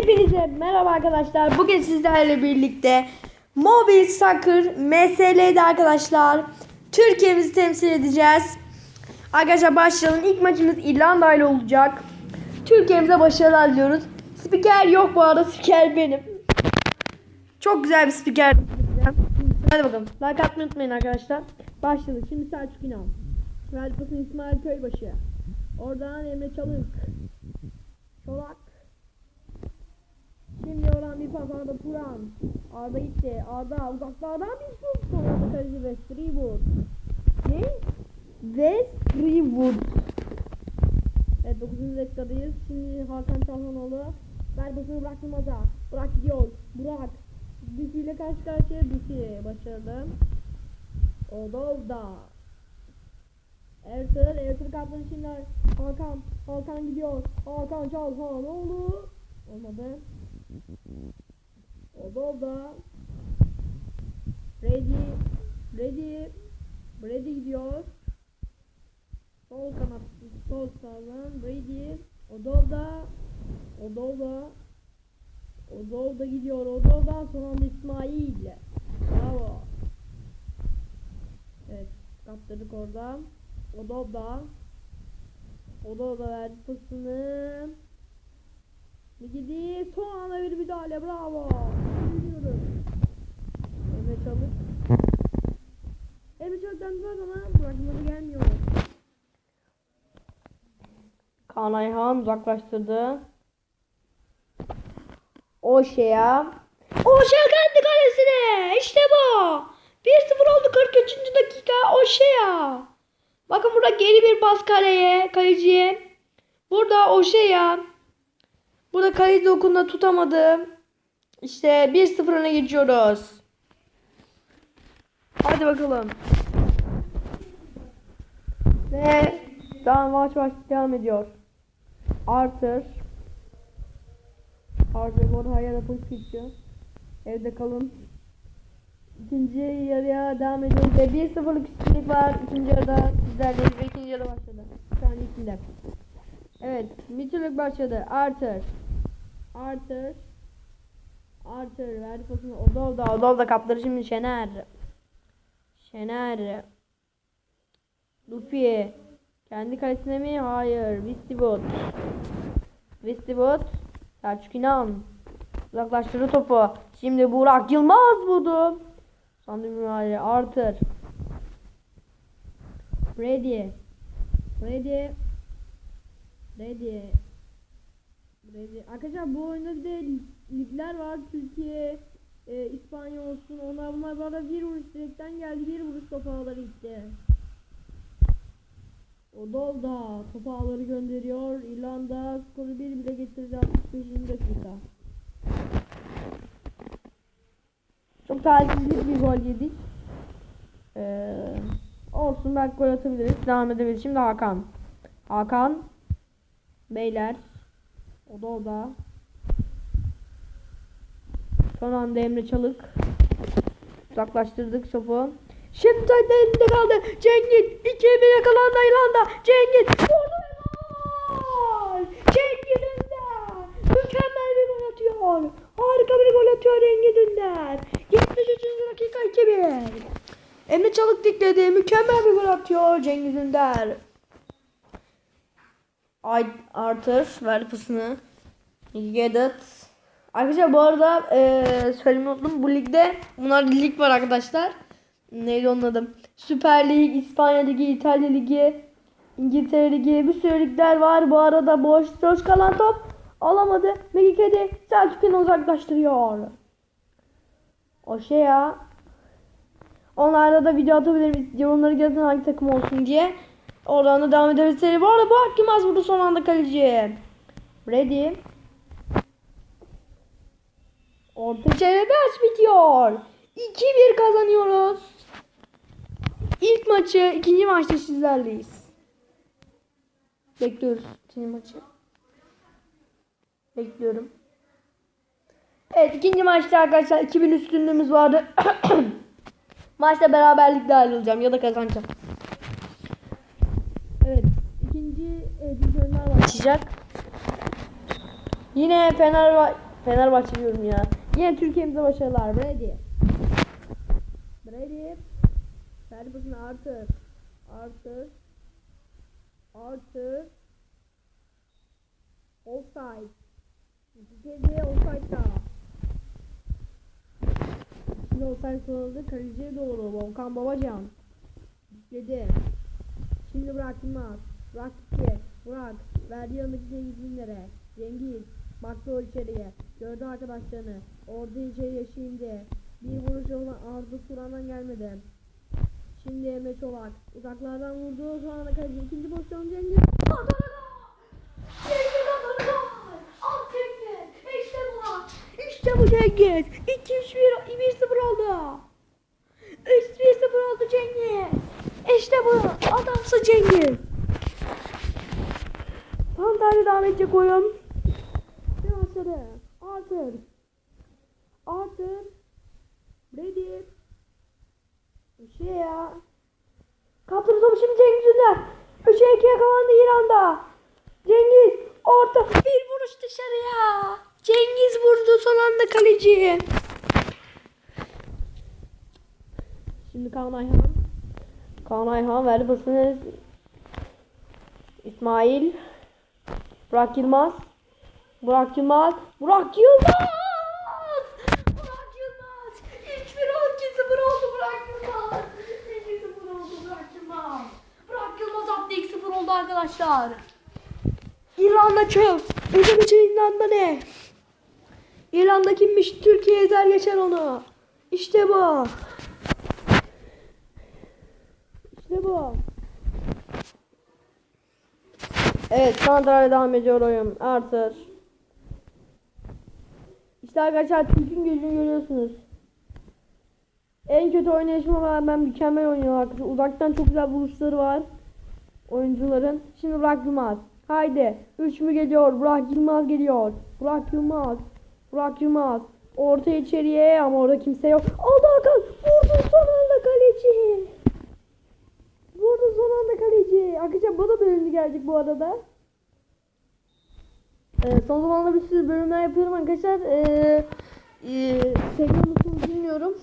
Hepinize merhaba arkadaşlar. Bugün sizlerle birlikte Mobil Soccer MSL'de arkadaşlar. Türkiye'mizi temsil edeceğiz. Arkadaşlar başlayalım. İlk maçımız İrlanda ile olacak. Türkiye'mize başarılar diliyoruz. Spiker yok bu arada. Spiker benim. Çok güzel bir spiker. Hadi bakalım. Like atmayı unutmayın arkadaşlar. Başladık. Şimdi Selçuk İnan. Verdi pasını İsmail Köybaşı. Oradan Emre Çalık. Çolak. Şimdi olan bir pas Arda Turan. Arda gitti. Arda uzaklardan bir şut. Sonra kaleci West Freewood. Ne? West Freewood. Evet 9. dakikadayız. Şimdi Hakan Çalhanoğlu. Ver basını Burak Yılmaz'a. Burak gidiyor. Burak. Büfi ile karşı karşıya Büfi. Başarılı. Odolda. Ertuğrul, Ertuğrul kaptanı şimdi Hakan, Hakan gidiyor. Hakan Çalhanoğlu. Olmadı. Oldu. Ready. Ready. Ready gidiyor. Sol kanat. Sol sağdan. Ready. Odolda. Odolda. Odolda gidiyor. Odolda. Son anda İsmail. Bravo. Evet. Kaptırdık orada. Odolda. Odolda verdi pasını. Gidi son anda bir müdahale bravo. Biliyoruz. Emre Çalık. Emre Çalık'tan biraz ama bırakmadı gelmiyor. Kaan Ayhan uzaklaştırdı. O şeye. O şey kendi kalesine. İşte bu. 1-0 oldu 43. dakika. O şeye. Bakın burada geri bir pas kaleye, kaleciye. Burada o şey ya. Burada kaleci dokunda tutamadı. İşte 1-0 öne geçiyoruz. Hadi bakalım. Ve daha maç maç devam ediyor. Arthur. Arthur bu arada her yerde polis. Evde kalın. İkinci yarıya devam ediyoruz ve 1-0'lık üstünlük var. İkinci yarıda sizlerleyiz ve ikinci yarı başladı. Şu an içinde. Evet, Mitchell'lık başladı. Arthur. Arthur. Arthur verdi pasını. Odolda. Odolda kapları şimdi Şener. Şener. Lupi. Kendi kalesine mi? Hayır. Vistibot. Vistibot. Selçuk İnan. Uzaklaştırdı topu. Şimdi Burak Yılmaz vurdu. Sandım müdahale. Arthur. Ready. Ready. Ready. Ready. Arkadaşlar bu oyunda bir de ligler var. Türkiye, e, İspanya olsun. Onlar bunlar bana bir vuruş direkten geldi. Bir vuruş top ağları gitti. Odolda top ağları gönderiyor. İrlanda skoru bir bile getirdi 65. dakika. Çok talihsiz bir gol yedik. Ee, olsun belki gol atabiliriz. Devam edebiliriz. Şimdi Hakan. Hakan. Beyler. O da o da. Son anda Emre Çalık. Uzaklaştırdık topu. Şimdi de elinde kaldı. Cengiz. İki bir yakalandı İrlanda. Cengiz. Gol. Mükemmel bir gol atıyor. Harika bir gol atıyor Cengiz Ünder. 73. dakika 2-1. Emre Çalık dikledi. Mükemmel bir gol atıyor Cengiz Ünder. Arthur verdi pasını. Gedet. Arkadaşlar bu arada eee söylemeyi unuttum. Bu ligde bunlar lig var arkadaşlar. Neydi onun adı? Süper Lig, İspanya Ligi, İtalya Ligi, İngiltere Ligi bir sürü ligler var. Bu arada boş boş kalan top alamadı. Megikedi Selçuk'un uzaklaştırıyor. O şey ya. Onlarda da video atabilirim. Yorumları yazın hangi takım olsun diye. Oradan da devam ederiz. Bu arada bu Hakim Az vurdu son anda kaleci. Ready. Orta çevrede aç bitiyor. 2-1 kazanıyoruz. İlk maçı, ikinci maçta sizlerleyiz. Bekliyoruz ikinci maçı. Bekliyorum. Evet ikinci maçta arkadaşlar 2000 üstünlüğümüz vardı. Maçta beraberlikle ayrılacağım ya da kazanacağım. Evet. Başlayacak. Yine Fenerbahçe Fenerbahçe diyorum ya. Yine Türkiye'mize başarılar. Brady. Brady. Verdi pasını Arthur. Arthur. Arthur. Offside. İki kez de offside'da. Şimdi offside kullanıldı. Kaleciye doğru. Volkan Babacan. Dedi. Şimdi Burak Yılmaz. Burak. Verdi yanındaki Cengiz Ünder'e. Cengiz. Baktı içeriye. Gördü arkadaşlarını. Orada içeriye şimdi. Bir vuruş olan Arda Turan'dan gelmedi. Şimdi Emre Çolak. Uzaklardan vurdu. Sonra da kaleci. ikinci pozisyon Cengiz. İşte bu. Cengiz. 2-3-1 1-0 oldu. 3-1-0 oldu Cengiz. İşte bu. Adamsı Cengiz. Santari devam edecek oyun. Ve başladı. Arthur. Arthur. Brady. Şey ya. Kaptırdı topu şimdi Cengiz Ünder. 3'e 2 yakalandı İran'da. Cengiz orta bir vuruş dışarıya. Cengiz vurdu son anda kaleci. Şimdi Kaan Ayhan. Kaan Ayhan verdi pasını. İsmail. Burak Yılmaz. Burak Yılmaz. Burak Yılmaz. Burak Yılmaz. 3-1 oldu 2-0 oldu Burak Yılmaz. 2-0 oldu Burak Yılmaz. Burak Yılmaz attı 2-0 oldu arkadaşlar. İrlanda çöp. Ödemeci İrlanda ne? İrlanda kimmiş? Türkiye ezer geçer onu. İşte bu. İşte bu. Evet, Santral'e devam ediyor oyun. Arthur. İşte arkadaşlar Türk'ün gözünü görüyorsunuz. En kötü oynayışıma rağmen mükemmel oynuyor arkadaşlar. Uzaktan çok güzel vuruşları var. Oyuncuların. Şimdi Burak Yılmaz. Haydi. Üç mü geliyor? Burak Yılmaz geliyor. Burak Yılmaz. Burak Yılmaz. Orta içeriye ama orada kimse yok. Aldı Hakan. Vurdu son anda kaleci. Vurdu son anda kaleci. Arkadaşlar bana bölümü gelecek bu arada. Ee, son zamanlarda bir sürü bölümler yapıyorum arkadaşlar. Ee, e, musunuz bilmiyorum.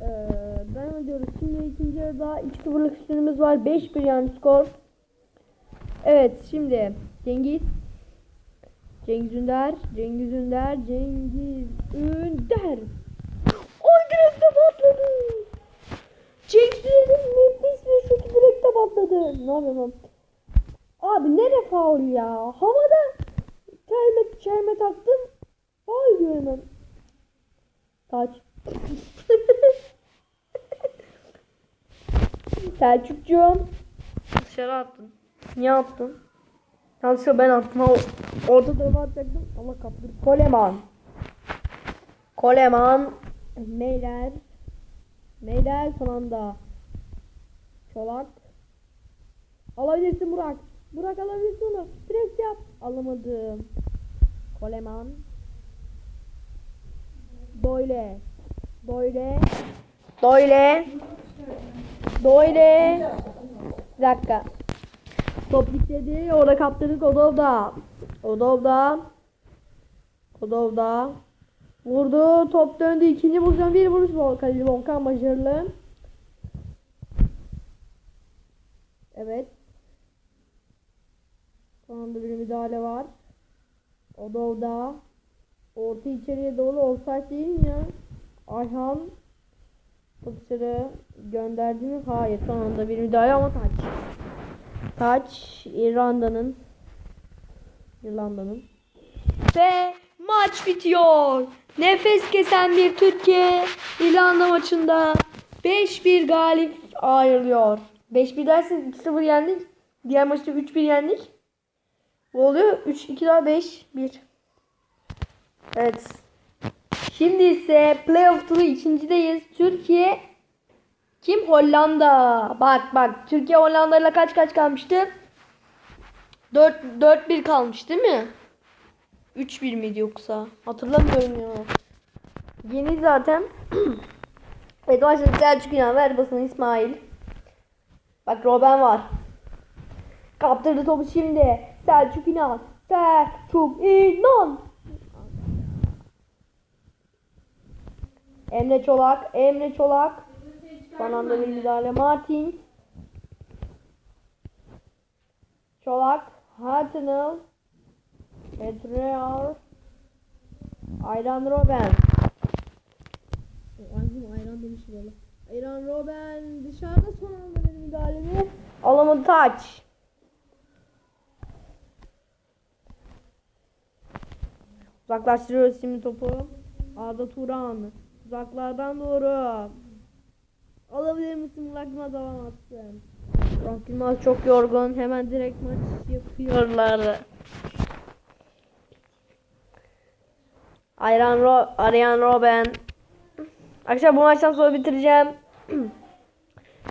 Ee, devam ediyoruz. Şimdi ikinci yarıda 2-0'lık üstünümüz var. 5-1 yani skor. Evet şimdi Cengiz. Cengiz Ünder. Cengiz Ünder. Cengiz Ünder. Oy direkte patladı. Cengiz Ünder'in şutu direkte patladı. Ne yapıyorum? Abi nere faul ya? Havada çelme, çelme taktım. Faul diyorum. Taç. Selçukcuğum. Dışarı attın. Niye attın? Yanlışlıkla ben attım. O, orta tarafa atacaktım. Allah kaptır. Koleman. Koleman. Meyler. Meyler son anda. Çolak. Alabilirsin Burak. Burak alabilirsin onu. Pres yap. Alamadım. Koleman. Doyle. Doyle. Doyle. Doyle. Bir dakika. Top gitledi. Orada kaptırdık Odov'da. Odov'da. Odov'da. Vurdu. Top döndü. İkinci pozisyon bir vuruş. Kaleci Volkan başarılı. Evet. Son anda bir müdahale var. Odov'da. Orta içeriye doğru offside değil mi ya? Ayhan dışarı gönderdi mi? Hayır. Son anda bir müdahale ama taç. Taç İrlanda'nın İrlanda'nın ve maç bitiyor. Nefes kesen bir Türkiye İrlanda maçında 5-1 galip ayrılıyor. 5-1 derseniz 2-0 yendik. Diğer maçta 3-1 yendik. Bu oluyor 3-2 daha 5-1. Evet. Şimdi ise playoff turu ikincideyiz. Türkiye kim? Hollanda. Bak bak. Türkiye Hollanda ile kaç kaç kalmıştı? 4 4-1 kalmış değil mi? 3-1 miydi yoksa? Hatırlamıyorum ya. Yeni zaten. evet başladı Selçuk İnan. Ver basını İsmail. Bak Robben var. Kaptırdı topu şimdi. Selçuk İnan. Selçuk İnan. Emre Çolak. Emre Çolak. Son anda bir müdahale. Martin. Çolak. Hartnell. Petreyar. Ayran Robben. Ayran demiş böyle. Ayran Robben dışarıda Alamadı taç. Uzaklaştırıyoruz şimdi topu. Arda Turan. Uzaklardan doğru. Alabilir misin? Burak Yılmaz alamazsın. Burak Yılmaz çok yorgun. Hemen direkt maç yapıyorlar. Ayran Ro Arayan Robben. Arkadaşlar bu maçtan sonra bitireceğim.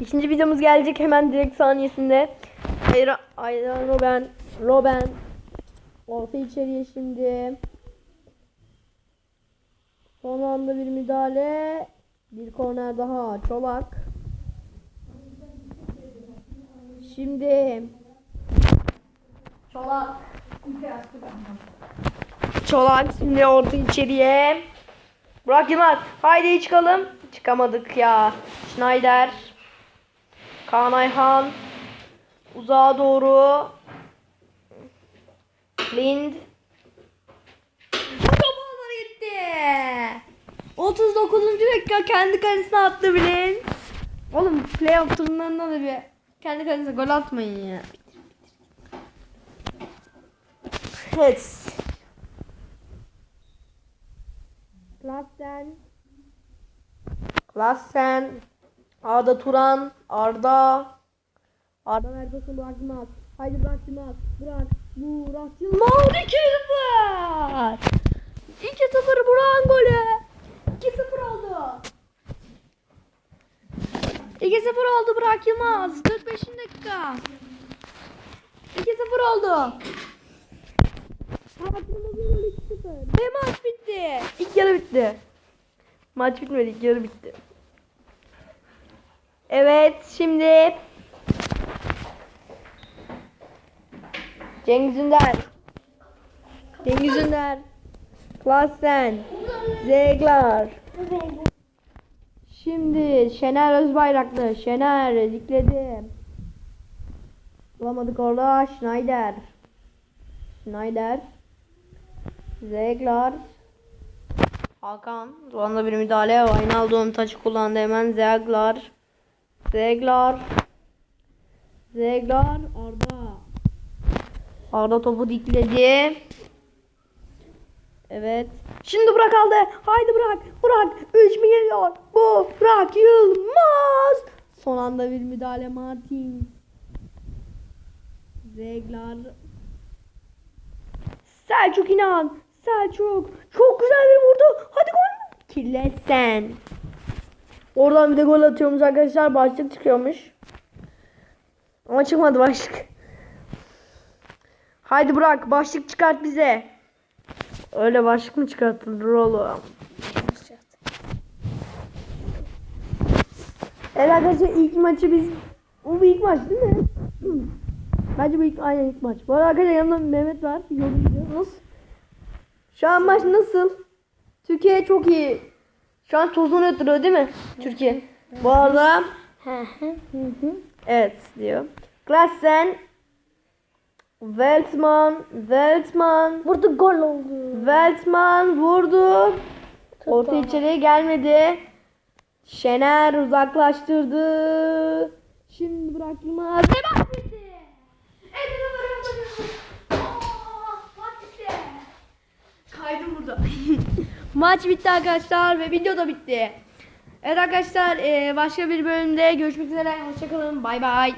İkinci videomuz gelecek hemen direkt saniyesinde. Ayran, Ayran Robben. Robben. Orta içeriye şimdi. Son anda bir müdahale. Bir korner daha. Çolak. Şimdi. Çolak. Çolak şimdi orta içeriye. Burak Yılmaz. Haydi çıkalım. Çıkamadık ya. Schneider. Kaan Ayhan. Uzağa doğru. Lind. Kafaları gitti. 39. dakika kendi kalesine attı Blind. Oğlum playoff turlarında da bir kendi kalesine gol atmayın ya. Evet. Klassen. Klassen. Arda Turan. Arda. Arda neredesin Burak Yılmaz. Haydi Burak Yılmaz. Burak. Burak Yılmaz. 2-0. 2-0 Burak'ın golü. 2-0 oldu. 2-0 oldu Burak Yılmaz. 45. dakika. 2-0 oldu. Burak Yılmaz'ın golü 2-0. Ve maç bitti. İlk yarı bitti. Maç bitmedi. ilk yarı bitti. Evet şimdi Cengiz Ünder. Cengiz Ünder. Klassen. Zeglar. Şimdi Şener Özbayraklı. Şener dikledi. Bulamadık orada. Schneider. Schneider. Zeglar. Hakan. Şu anda bir müdahale. Wijnaldum taçı kullandı hemen. Zeglar. Zeglar. Zeglar. Arda. Arda topu dikledi. Evet. Şimdi Burak aldı. Haydi Burak. Burak. 3 mi geliyor? Bu Burak Yılmaz. Son anda bir müdahale Martin. Zeglar. Selçuk İnan. Selçuk. Çok güzel bir vurdu. Hadi gol. Kirlesen. Oradan bir de gol atıyormuş arkadaşlar. Başlık çıkıyormuş. Ama çıkmadı başlık. Haydi Burak başlık çıkart bize. Öyle başlık mı çıkartılır oğlum? Evet arkadaşlar ilk maçı biz... Bu bir ilk maç değil mi? Bence bu ilk, aynen ilk maç. Bu arada arkadaşlar yanımda Mehmet var. Yorumcu. Nasıl? Şu an maç nasıl? Türkiye çok iyi. Şu an tozunu ötürüyor değil mi? Türkiye. Bu arada evet diyor. Klassen Weltman Weltman Burada gol oldu. Weltman vurdu. Orta içeriye gelmedi. Şener uzaklaştırdı. Şimdi bitti. Kaydım burada. maç bitti arkadaşlar ve video da bitti. Evet arkadaşlar eee, başka bir bölümde görüşmek üzere. Hoşçakalın. Bay bay.